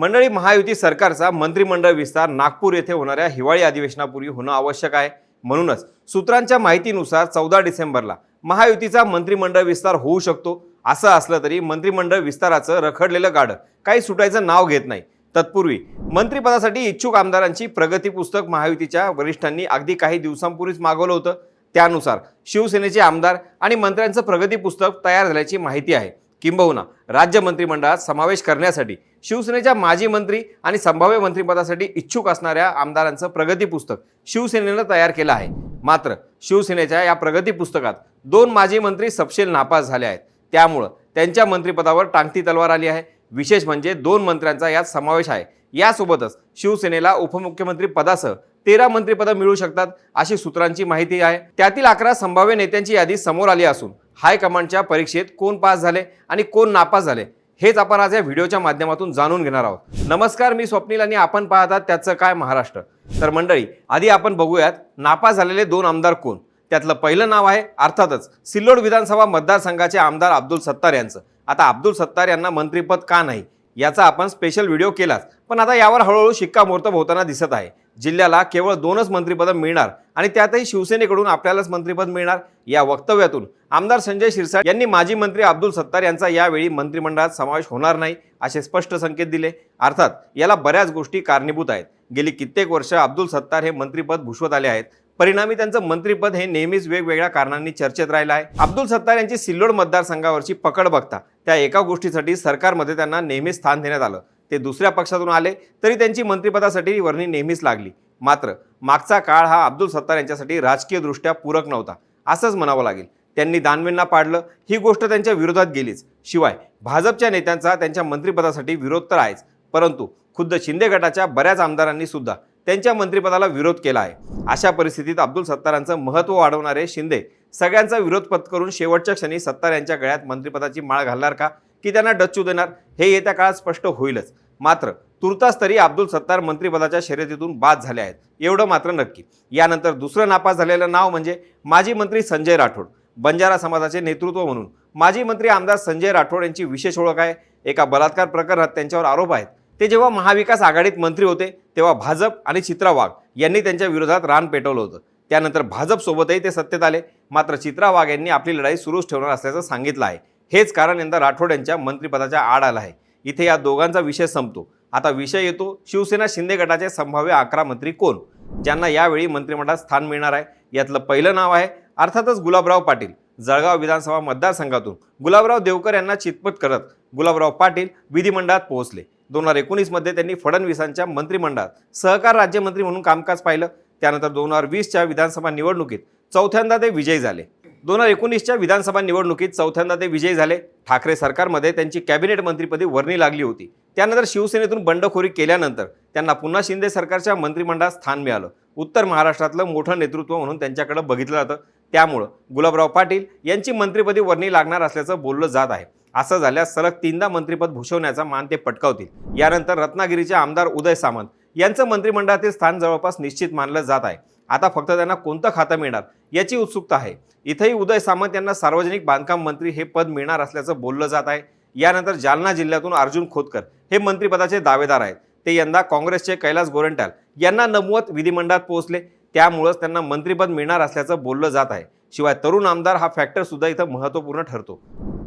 मंडळी महायुती सरकारचा मंत्रिमंडळ विस्तार नागपूर येथे होणाऱ्या हिवाळी अधिवेशनापूर्वी होणं आवश्यक आहे. म्हणूनच सूत्रांच्या माहितीनुसार चौदा डिसेंबरला महायुतीचा मंत्रिमंडळ विस्तार होऊ शकतो. असं असलं तरी मंत्रिमंडळ विस्ताराचं रखडलेलं गाडं काही सुटायचं नाव घेत नाही. तत्पूर्वी मंत्रिपदासाठी इच्छुक आमदारांची प्रगती पुस्तक महायुतीच्या वरिष्ठांनी अगदी काही दिवसांपूर्वीच मागवलं होतं. त्यानुसार शिवसेनेचे आमदार आणि मंत्र्यांचं प्रगती पुस्तक तयार झाल्याची माहिती आहे. किंबहुना राज्य मंत्रिमंडळात समावेश करण्यासाठी शिवसेनेच्या माजी मंत्री आणि संभाव्य मंत्रिपदासाठी इच्छुक असणाऱ्या आमदारांचं प्रगती पुस्तक शिवसेनेनं तयार केलं आहे. मात्र शिवसेनेच्या या प्रगती पुस्तकात दोन माजी मंत्री सपशेल नापास झाले आहेत. त्यामुळं त्यांच्या मंत्रिपदावर टांगती तलवार आली आहे. विशेष म्हणजे दोन मंत्र्यांचा यात समावेश आहे. यासोबतच शिवसेनेला उपमुख्यमंत्री पदासह तेरा मंत्रिपदं मिळू शकतात अशी सूत्रांची माहिती आहे. त्यातील अकरा संभाव्य नेत्यांची यादी समोर आली असून हायकमांडच्या परीक्षेत कोण पास झाले आणि कोण नापास झाले हेच आपण आज या व्हिडिओच्या माध्यमातून जाणून घेणार आहोत. नमस्कार मी स्वप्नील आणि आपण पाहतात त्याचं काय महाराष्ट्र. तर मंडळी आधी आपण बघूयात नापास झालेले दोन आमदार कोण? त्यातलं पहिलं नाव आहे अर्थातच सिल्लोड विधानसभा मतदारसंघाचे आमदार अब्दुल सत्तार यांचं. आता अब्दुल सत्तार यांना मंत्रिपद का नाही? याचा आपण स्पेशल व्हिडिओ केलाच. पण आता यावर हळूहळू शिक्कामोर्तब होताना दिसत आहे. जिल्ह्याला केवळ दोनच मंत्रिपदं मिळणार आणि त्यातही शिवसेनेकडून आपल्यालाच मंत्रिपद मिळणार या वक्तव्यातून. आमदार संजय शिरसाट यांनी माजी मंत्री अब्दुल सत्तार यांचा यावेळी मंत्रिमंडळात समावेश होणार नाही असे स्पष्ट संकेत दिले. अर्थात याला बऱ्याच गोष्टी कारणीभूत आहेत. गेली कित्येक वर्ष अब्दुल सत्तार हे मंत्रिपद भूषवत आले आहेत. परिणामी त्यांचं मंत्रिपद हे नेहमीच वेगवेगळ्या कारणांनी चर्चेत राहिलं आहे. अब्दुल सत्तार यांची सिल्लोड मतदारसंघावरची पकड बघता त्या एका गोष्टीसाठी सरकारमध्ये त्यांना नेहमीच स्थान देण्यात आलं. ते दुसऱ्या पक्षातून आले तरी त्यांची मंत्रिपदासाठी वर्णी नेहमीच लागली. मात्र मागचा काळ हा अब्दुल सत्तार यांच्यासाठी राजकीयदृष्ट्या पूरक नव्हता. असंच म्हणावं लागेल. त्यांनी दानवेंना पाडलं ही गोष्ट त्यांच्या विरोधात गेलीच. शिवाय भाजपच्या नेत्यांचा त्यांच्या मंत्रिपदासाठी विरोध तर आहेच. परंतु खुद्द शिंदे गटाच्या बऱ्याच आमदारांनी सुद्धा त्यांच्या मंत्रिपदाला विरोध केला आहे. अशा परिस्थितीत अब्दुल सत्तारांचं महत्त्व वाढवणारे शिंदे सगळ्यांचा विरोध पत्करून शेवटच्या क्षणी सत्तार यांच्या गळ्यात मंत्रिपदाची माळ घालणार का? की त्यांना डच्चू देणार. हे येत्या काळात स्पष्ट होईलच. मात्र तुर्तास तरी अब्दुल सत्तार मंत्रिपदाच्या शर्यतीतून बाद झाले आहेत. एवढं मात्र नक्की. यानंतर दुसरं नापास झालेलं नाव म्हणजे माजी मंत्री संजय राठोड बंजारा समाजाचे नेतृत्व म्हणून. माजी मंत्री आमदार संजय राठोड यांची विशेष ओळख आहे. एका बलात्कार प्रकरणात त्यांच्यावर आरोप आहेत. ते जेव्हा महाविकास आघाडीत मंत्री होते तेव्हा भाजप आणि चित्रा वाघ यांनी त्यांच्या विरोधात रान पेटवलं होतं. त्यानंतर भाजपसोबतही ते सत्तेत आले. मात्र चित्रा वाघ यांनी आपली लढाई सुरूच ठेवणार असल्याचं सांगितलं आहे. हेच कारण यंदा राठोड यांच्या मंत्रिपदाच्या आड आलं आहे. इथे या दोघांचा विषय संपतो. आता विषय येतो शिवसेना शिंदे गटाचे संभाव्य अकरा मंत्री कोण? ज्यांना यावेळी मंत्रिमंडळात स्थान मिळणार आहे. यातलं पहिलं नाव आहे अर्थातच गुलाबराव पाटील. जळगाव विधानसभा मतदारसंघातून गुलाबराव देवकर यांना चितपट करत गुलाबराव पाटील विधिमंडळात पोहोचले. दोन हजार एकोणीसमध्ये त्यांनी फडणवीसांच्या मंत्रिमंडळात सहकार राज्यमंत्री म्हणून कामकाज पाहिलं. त्यानंतर दोन हजार वीसच्या विधानसभा निवडणुकीत चौथ्यांदा ते विजयी झाले. दोन हजार एकोणीसच्या विधानसभा निवडणुकीत चौथ्यांदा ते विजयी झाले. ठाकरे सरकारमध्ये त्यांची कॅबिनेट मंत्रीपदी वर्णी लागली होती. त्यानंतर शिवसेनेतून बंडखोरी केल्यानंतर त्यांना पुन्हा शिंदे सरकारच्या मंत्रिमंडळात स्थान मिळालं. उत्तर महाराष्ट्रातलं मोठं नेतृत्व म्हणून त्यांच्याकडे बघितलं जातं. त्यामुळं गुलाबराव पाटील यांची मंत्रिपदी वर्णी लागणार असल्याचं बोललं जात आहे. असं झाल्यास सलग तीनदा मंत्रिपद भूषवण्याचा मान ते पटकावतील. यानंतर रत्नागिरीचे आमदार उदय सामंत यांचं मंत्रिमंडळातील स्थान जवळपास निश्चित मानलं जात आहे. आता फक्त त्यांना कोणतं खातं मिळणार याची उत्सुकता आहे. इथेही उदय सामंत यांना सार्वजनिक बांधकाम मंत्री हे पद मिळणार असल्याचं बोललं जात आहे. यानंतर जालना जिल्ह्यातून अर्जुन खोतकर हे मंत्रिपदाचे दावेदार आहेत. ते यंदा काँग्रेसचे कैलास गोरंट्याल यांना नमवत विधिमंडळात पोहोचले. त्यामुळंच त्यांना मंत्रिपद मिळणार असल्याचं बोललं जात आहे. शिवाय तरुण आमदार हा फॅक्टर सुद्धा इथं महत्त्वपूर्ण ठरतो.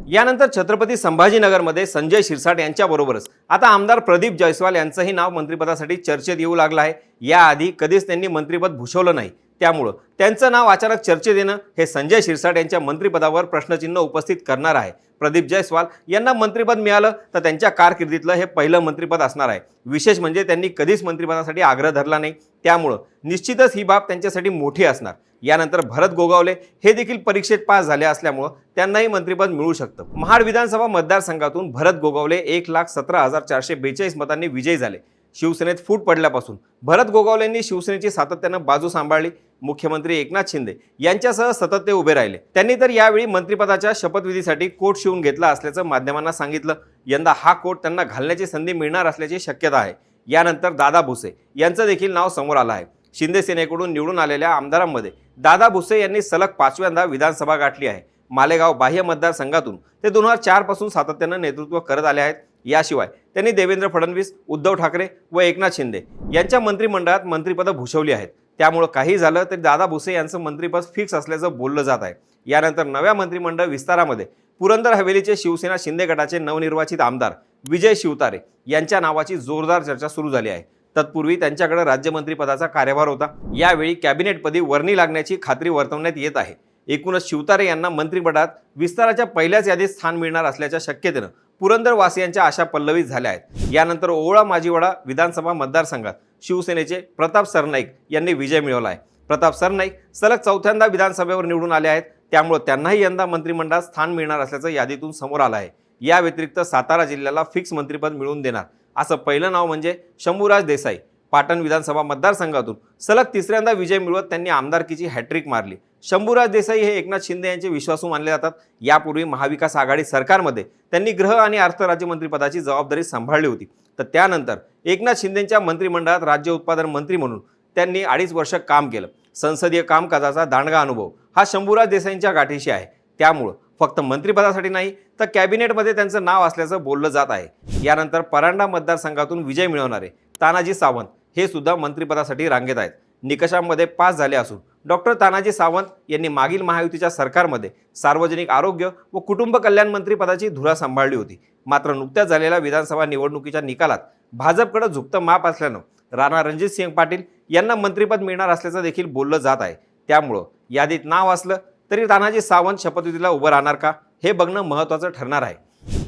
यानंतर छत्रपती संभाजीनगरमध्ये संजय शिरसाट यांच्याबरोबरच. आता आमदार प्रदीप जयस्वाल यांचंही नाव मंत्रिपदासाठी चर्चेत येऊ लागलं आहे. याआधी कधीच त्यांनी मंत्रिपद भूषवलं नाही. त्यामुळं त्यांचं नाव अचानक चर्चेत येणं हे संजय शिरसाट यांच्या मंत्रिपदावर प्रश्नचिन्ह उपस्थित करणार आहे. प्रदीप जयस्वाल यांना मंत्रिपद मिळालं तर त्यांच्या कारकिर्दीतलं हे पहिलं मंत्रिपद असणार आहे. विशेष म्हणजे त्यांनी कधीच मंत्रिपदासाठी आग्रह धरला नाही. त्यामुळं निश्चितच ही बाब त्यांच्यासाठी मोठी असणार. यानंतर भरत गोगावले हे देखील परीक्षेत पास झाले असल्यामुळं त्यांनाही मंत्रिपद मिळू शकतं. महाड विधानसभा मतदारसंघातून भरत गोगावले एक लाख सतरा हजार चारशे बेचाळीस मतांनी विजयी झाले. शिवसेनेत फूट पडल्यापासून भरत गोगावलेंनी शिवसेनेची सातत्यानं बाजू सांभाळली. मुख्यमंत्री एकनाथ शिंदे यांच्यासह सतत ते उभे राहिले. त्यांनी तर यावेळी मंत्रिपदाच्या शपथविधीसाठी कोट शिवून घेतला असल्याचं माध्यमांना सांगितलं. यंदा हा कोट त्यांना घालण्याची संधी मिळणार असल्याची शक्यता आहे. यानंतर दादा भुसे यांचं देखील नाव समोर आलं आहे. शिंदेसेनेकडून निवडून आलेल्या आमदारांमध्ये दादा भुसे यांनी सलग पाचव्यांदा विधानसभा गाठली आहे. मालेगाव बाह्य मतदारसंघातून ते दोन हजार चारपासून सातत्यानं नेतृत्व करत आले आहेत. याशिवाय त्यांनी देवेंद्र फडणवीस उद्धव ठाकरे व एकनाथ शिंदे यांच्या मंत्रिमंडळात मंत्रिपदं भूषवली आहेत. त्यामुळं काही झालं तरी दादा भुसे यांचं मंत्रिपद फिक्स असल्याचं बोललं जात आहे. यानंतर नव्या मंत्रिमंडळ विस्तारामध्ये पुरंदर हवेलीचे शिवसेना शिंदे गटाचे नवनिर्वाचित आमदार विजय शिवतारे यांच्या नावाची जोरदार चर्चा सुरू झाली आहे. तत्पूर्वी त्यांच्याकडे राज्यमंत्रीपदाचा कार्यभार होता. यावेळी कॅबिनेटपदी वर्णी लागण्याची खात्री वर्तवण्यात येत आहे. एकूणच शिवतारे यांना मंत्रिपदात विस्ताराच्या पहिल्याच यादीत स्थान मिळणार असल्याच्या शक्यतेनं पुरंदरवासियांच्या आशा पल्लवीत झाल्या आहेत. यानंतर ओवळा माजीवाडा विधानसभा मतदारसंघात शिवसेनेचे प्रताप सरनाईक यांनी विजय मिळवला आहे. प्रताप सरनाईक सलग चौथ्यांदा विधानसभेवर निवडून आले आहेत. त्यामुळे त्यांनाही यंदा मंत्रिमंडळात स्थान मिळणार असल्याचं यादीतून समोर आलं आहे. या व्यतिरिक्त सातारा जिल्ह्याला फिक्स मंत्रिपद मिळवून देणार असं पहिलं नाव म्हणजे शंभूराज देसाई पाटण विधानसभा मतदारसंघातून. सलग तिसऱ्यांदा विजय मिळवत त्यांनी आमदारकीची हॅट्रिक मारली. शंभूराज देसाई हे एकनाथ शिंदे यांचे विश्वासू मानले जातात. यापूर्वी महाविकास आघाडी सरकारमध्ये त्यांनी गृह आणि अर्थ राज्यमंत्रीपदाची जबाबदारी सांभाळली होती. तर त्यानंतर एकनाथ शिंदेच्या मंत्रिमंडळात राज्य उत्पादन मंत्री म्हणून त्यांनी अडीच वर्ष काम केलं. संसदीय कामकाजाचा दांडगा अनुभव. हा शंभूराज देसाईंच्या गाठीशी आहे. त्यामुळं फक्त मंत्रिपदासाठी नाही तर कॅबिनेटमध्ये त्यांचं नाव असल्याचं बोललं जात आहे. यानंतर परांडा मतदारसंघातून विजय मिळवणारे तानाजी सावंत. हे सुद्धा मंत्रिपदासाठी रांगेत आहेत. निकषांमध्ये पास झाले असून डॉक्टर तानाजी सावंत यांनी मागील महायुतीच्या सरकारमध्ये सार्वजनिक आरोग्य व कुटुंब कल्याण मंत्रीपदाची धुरा सांभाळली होती. मात्र नुकत्याच झालेल्या विधानसभा निवडणुकीच्या निकालात भाजपकडे झुकतं माप असल्यानं राणा रणजित सिंह पाटील यांना मंत्रिपद मिळणार असल्याचं देखील बोललं जात आहे. त्यामुळं यादीत नाव असलं तरी तानाजी सावंत शपथविधीला उभं राहणार का? हे बघणं महत्त्वाचं ठरणार आहे.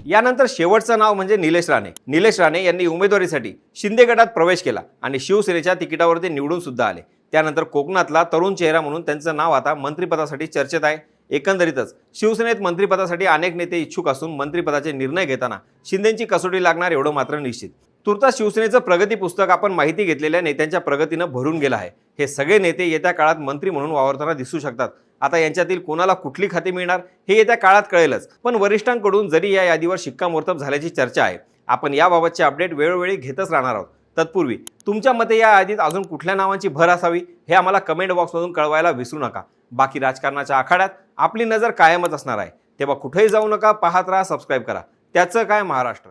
यानंतर शेवटचं नाव म्हणजे निलेश राणे. निलेश राणे यांनी उमेदवारीसाठी शिंदे गटात प्रवेश केला आणि शिवसेनेच्या तिकिटावरती निवडून सुद्धा आले. त्यानंतर कोकणातला तरुण चेहरा म्हणून त्यांचं नाव आता मंत्रिपदासाठी चर्चेत आहे. एकंदरीतच शिवसेनेत मंत्रिपदासाठी अनेक नेते इच्छुक असून मंत्रिपदाचे निर्णय घेताना शिंदेची कसोटी लागणार एवढं मात्र निश्चित. तुर्ता शिवसेनेचं प्रगती पुस्तक आपण माहिती घेतलेल्या नेत्यांच्या प्रगतीनं भरून गेलं आहे. हे सगळे नेते येत्या काळात मंत्री म्हणून वावरताना दिसू शकतात. आता यांच्यातील कोणाला कुठली खाती मिळणार हे येत्या काळात कळेलच. पण वरिष्ठांकडून जरी या यादीवर शिक्कामोर्तब झाल्याची चर्चा आहे आपण याबाबतचे अपडेट वेळोवेळी घेतच राहणार आहोत. तत्पूर्वी तुमच्या मते या यादीत अजून कुठल्या नावांची भर असावी हे आम्हाला कमेंट बॉक्समधून कळवायला विसरू नका. बाकी राजकारणाच्या आखाड्यात आपली नजर कायमच असणार आहे. तेव्हा कुठेही जाऊ नका पाहत राहा सबस्क्राईब करा. त्याचं काय महाराष्ट्र?